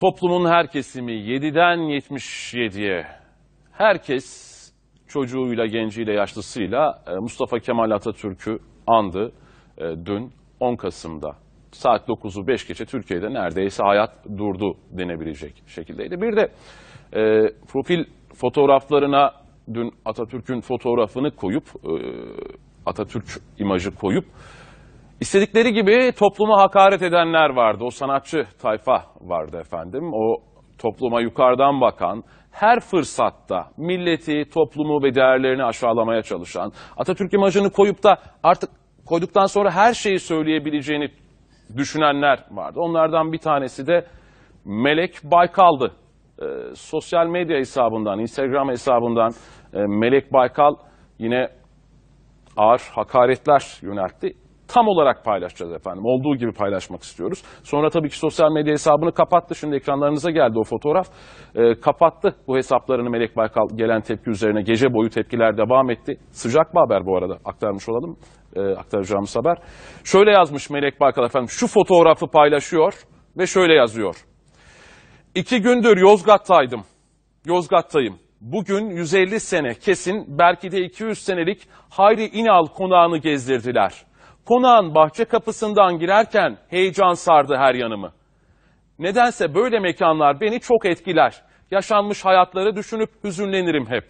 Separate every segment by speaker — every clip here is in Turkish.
Speaker 1: Toplumun her kesimi 7'den 77'ye herkes çocuğuyla, genciyle, yaşlısıyla e, Mustafa Kemal Atatürk'ü andı e, dün 10 Kasım'da. Saat 9'u 5 geçe Türkiye'de neredeyse hayat durdu denebilecek şekildeydi. Bir de e, profil fotoğraflarına dün Atatürk'ün fotoğrafını koyup, e, Atatürk imajı koyup İstedikleri gibi topluma hakaret edenler vardı. O sanatçı tayfa vardı efendim. O topluma yukarıdan bakan, her fırsatta milleti, toplumu ve değerlerini aşağılamaya çalışan, Atatürk imajını koyup da artık koyduktan sonra her şeyi söyleyebileceğini düşünenler vardı. Onlardan bir tanesi de Melek Baykal'dı. Ee, sosyal medya hesabından, Instagram hesabından e, Melek Baykal yine ağır hakaretler yöneltti. Tam olarak paylaşacağız efendim. Olduğu gibi paylaşmak istiyoruz. Sonra tabii ki sosyal medya hesabını kapattı. Şimdi ekranlarınıza geldi o fotoğraf. Ee, kapattı bu hesaplarını Melek Baykal gelen tepki üzerine. Gece boyu tepkiler devam etti. Sıcak bir haber bu arada aktarmış olalım. Ee, aktaracağımız haber. Şöyle yazmış Melek Baykal efendim. Şu fotoğrafı paylaşıyor ve şöyle yazıyor. İki gündür Yozgat'taydım. Yozgat'tayım. Bugün 150 sene kesin belki de 200 senelik Hayri İnal konağını gezdirdiler. Konağın bahçe kapısından girerken heyecan sardı her yanımı. Nedense böyle mekanlar beni çok etkiler. Yaşanmış hayatları düşünüp hüzünlenirim hep.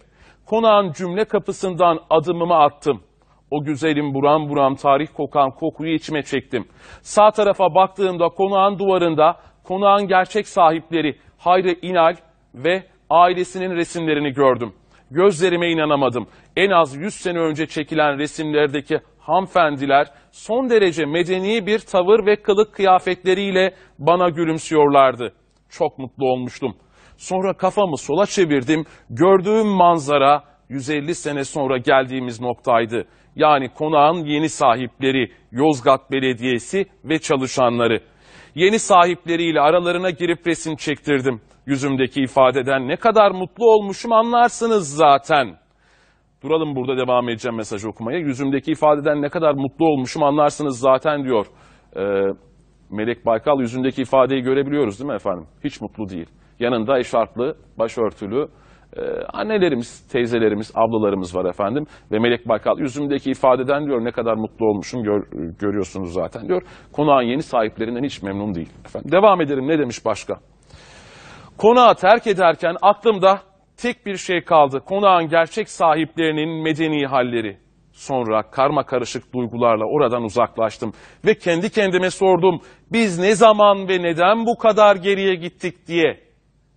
Speaker 1: Konağın cümle kapısından adımımı attım. O güzelim buram buram tarih kokan kokuyu içime çektim. Sağ tarafa baktığımda konağın duvarında konağın gerçek sahipleri Hayri İnal ve ailesinin resimlerini gördüm. Gözlerime inanamadım. En az 100 sene önce çekilen resimlerdeki hanımefendiler son derece medeni bir tavır ve kılık kıyafetleriyle bana gülümsüyorlardı. Çok mutlu olmuştum. Sonra kafamı sola çevirdim. Gördüğüm manzara 150 sene sonra geldiğimiz noktaydı. Yani konağın yeni sahipleri Yozgat Belediyesi ve çalışanları. Yeni sahipleriyle aralarına girip resim çektirdim. Yüzümdeki ifadeden ne kadar mutlu olmuşum anlarsınız zaten. Duralım burada devam edeceğim mesajı okumaya. Yüzümdeki ifadeden ne kadar mutlu olmuşum anlarsınız zaten diyor. Ee, Melek Baykal yüzündeki ifadeyi görebiliyoruz değil mi efendim? Hiç mutlu değil. Yanında eşarplı, başörtülü e, annelerimiz, teyzelerimiz, ablalarımız var efendim. Ve Melek Baykal yüzümdeki ifadeden diyor ne kadar mutlu olmuşum gör, görüyorsunuz zaten diyor. Konağın yeni sahiplerinden hiç memnun değil. Efendim. Devam edelim ne demiş başka? Konağı terk ederken aklımda tek bir şey kaldı. Konağın gerçek sahiplerinin medeni halleri. Sonra karma karışık duygularla oradan uzaklaştım ve kendi kendime sordum. Biz ne zaman ve neden bu kadar geriye gittik diye.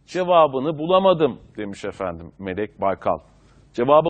Speaker 1: Cevabını bulamadım demiş efendim Melek Baykal. Cevabı